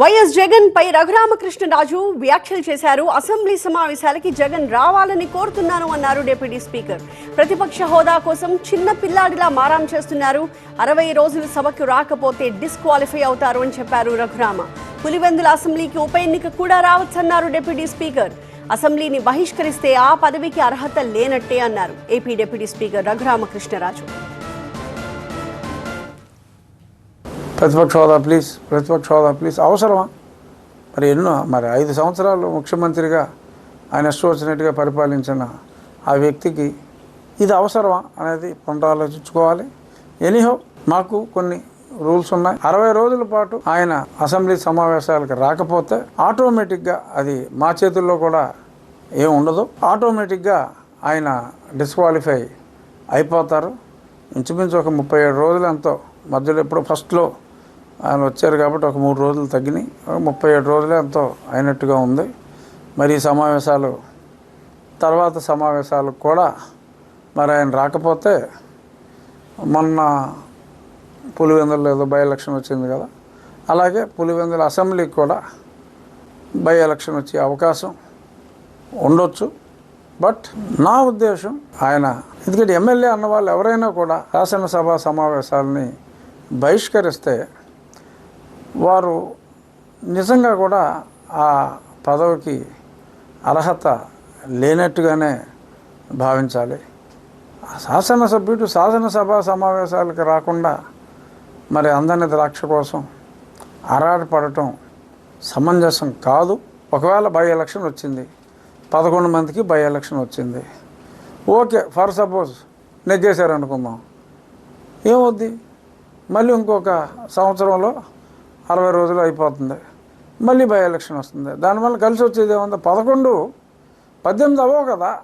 YS Jagan పై రఘురామకృష్ణరాజు వ్యాఖ్యలు చేశారు. Assembly సమావేశాలకి Jagan రావాలని కోరుతున్నాను అన్నారు డిప్యూటీ స్పీకర్. ప్రతిపక్ష హోదా కోసం చిన్న పిల్లాడిలా మారాం చేస్తున్నారు. అరవై రోజులు సభకు రాకపోతే డిస్క్వాలిఫై అవుతారు అని చెప్పారు రఘురామ. పులివెందుల అసెంబ్లీకి ఉప ఎన్నిక కూడా రావచ్చన్నారు డిప్యూటీ స్పీకర్. అసెంబ్లీని బహిష్కరిస్తే ఆ పదవికి అర్హత లేనట్టే అన్నారు. ఏపీ డిప్యూటీ స్పీకర్ రఘురామకృష్ణరాజు ప్రతిపక్ష హోదా ప్లీజ్ ప్రతిపక్ష హోదా ప్లీజ్. అవసరమా? మరి ఎన్నో మరి ఐదు సంవత్సరాలు ముఖ్యమంత్రిగా ఆయన ఇష్టం వచ్చినట్టుగా పరిపాలించిన ఆ వ్యక్తికి ఇది అవసరమా అనేది పునరాలోచించుకోవాలి ఎనీహో మాకు కొన్ని రూల్స్ ఉన్నాయి. అరవై రోజుల పాటు ఆయన అసెంబ్లీ సమావేశాలకు రాకపోతే ఆటోమేటిక్గా అది మా చేతుల్లో కూడా ఏం ఉండదు. ఆటోమేటిక్గా ఆయన డిస్క్వాలిఫై అయిపోతారు. ఇంచుమించు ఒక ముప్పై ఏడు రోజులు ఎంతో. మధ్యలో ఎప్పుడు ఫస్ట్లో ఆయన వచ్చారు కాబట్టి ఒక మూడు రోజులు తగ్గినాయి. ముప్పై ఏడు రోజులే ఎంతో అయినట్టుగా ఉంది. మరి ఈ సమావేశాలు తర్వాత సమావేశాలు కూడా మరి ఆయన రాకపోతే మొన్న పులివెందులు ఏదో బై ఎలక్షన్ వచ్చింది కదా. అలాగే పులివెందుల అసెంబ్లీకి కూడా బై ఎలక్షన్ వచ్చే అవకాశం ఉండొచ్చు. బట్ నా ఉద్దేశం ఆయన ఎందుకంటే ఎమ్మెల్యే అన్న వాళ్ళు ఎవరైనా కూడా శాసనసభ సమావేశాలని బహిష్కరిస్తే వారు నిజంగా కూడా ఆ పదవికి అర్హత లేనట్టుగానే భావించాలి. ఆ శాసనసభ్యుడు శాసనసభ సమావేశాలకు రాకుండా మరి అందని ద్రాక్ష కోసం అరాటపడటం సమంజసం కాదు. ఒకవేళ బై ఎలక్షన్ వచ్చింది పదకొండు మందికి బై ఎలక్షన్ వచ్చింది. ఓకే ఫర్ సపోజ్ నెగ్గేశారనుకుందాం. ఏమవుద్ది? మళ్ళీ ఇంకొక సంవత్సరంలో అరవై రోజులు అయిపోతుంది. మళ్ళీ బై ఎలక్షన్ వస్తుంది. దానివల్ల కలిసి వచ్చేది ఏముంది? పదకొండు పద్దెనిమిది అవ్వవు కదా?